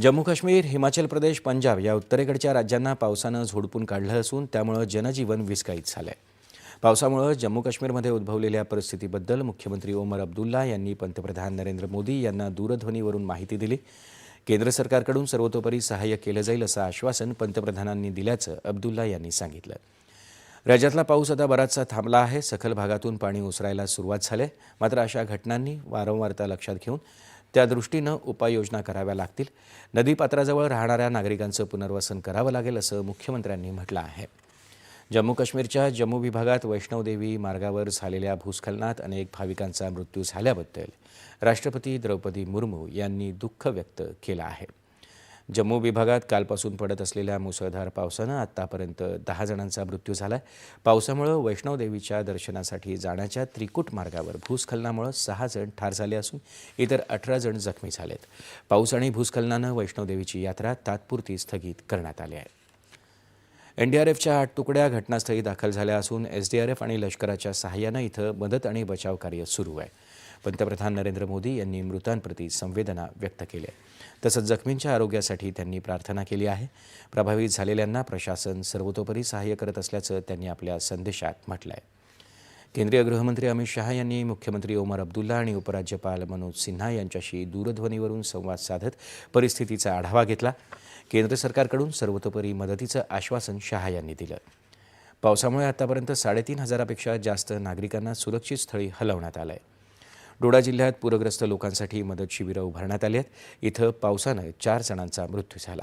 जम्मू काश्मीर हिमाचल प्रदेश पंजाब या उत्तरेकडच्या राज्यांना पावसानं झोडपून काढलं असून त्यामुळं जनजीवन विस्कळीत झालंय. पावसामुळं जम्मू काश्मीरमध्ये उद्भवलेल्या परिस्थितीबद्दल मुख्यमंत्री ओमर अब्दुल्ला यांनी पंतप्रधान नरेंद्र मोदी यांना दूरध्वनीवरून माहिती दिली. केंद्र सरकारकडून सर्वतोपरी सहाय्य केलं जाईल असं आश्वासन पंतप्रधानांनी दिल्याचं अब्दुल्ला यांनी सांगितलं. राज्यातला पाऊस आता बराचसा थांबला आहे. सखल भागातून पाणी ओसरायला सुरुवात झाली मात्र अशा घटनांनी वारंवारता लक्षात घेऊन त्या दृष्टीनं उपाययोजना कराव्या लागतील. नदीपात्राजवळ राहणाऱ्या नागरिकांचं पुनर्वसन करावं लागेल असं मुख्यमंत्र्यांनी म्हटलं आहे. जम्मू काश्मीरच्या जम्मू विभागात वैष्णवदेवी मार्गावर झालेल्या भूस्खलनात अनेक भाविकांचा मृत्यू झाल्याबद्दल राष्ट्रपती द्रौपदी मुर्मू यांनी दुःख व्यक्त केलं आहे. जम्मू विभागात कालपासून पडत असलेल्या मुसळधार पावसानं आत्तापर्यंत दहा जणांचा मृत्यू झाला आहे पावसामुळं वैष्णवदेवीच्या दर्शनासाठी जाण्याच्या त्रिकूट मार्गावर भूस्खलनामुळं सहा जण ठार झाले असून इतर अठरा जण जखमी झालेत. पाऊस आणि भूस्खलनानं वैष्णवदेवीची यात्रा तात्पुरती स्थगित करण्यात आली आहे. एनडीआरएफच्या आठ तुकड्या घटनास्थळी दाखल झाल्या असून एसडीआरएफ आणि लष्कराच्या सहाय्यानं इथं मदत आणि बचाव कार्य सुरू आहे. पंतप्रधान नरेंद्र मोदी यांनी मृतांप्रती संवेदना व्यक्त केली आहे. तसंच जखमींच्या आरोग्यासाठी त्यांनी प्रार्थना केली आहे. प्रभावित झालेल्यांना प्रशासन सर्वतोपरी सहाय्य करत असल्याचं त्यांनी आपल्या संदेशात म्हटलं आहे केंद्रीय गृहमंत्री अमित शहा यांनी मुख्यमंत्री ओमर अब्दुल्ला आणि उपराज्यपाल मनोज सिन्हा यांच्याशी दूरध्वनीवरून संवाद साधत परिस्थितीचा आढावा घेतला. केंद्र सरकारकडून सर्वतोपरी मदतीचं आश्वासन शहा यांनी दिलं. पावसामुळे आतापर्यंत साडेतीन हजारापेक्षा जास्त नागरिकांना सुरक्षित स्थळी हलवण्यात आलं आहे डोडा जिल्ह्यात पूरग्रस्त लोकांसाठी मदत शिबिरं उभारण्यात आली आहेत. इथं पावसानं चार जणांचा मृत्यू झाला.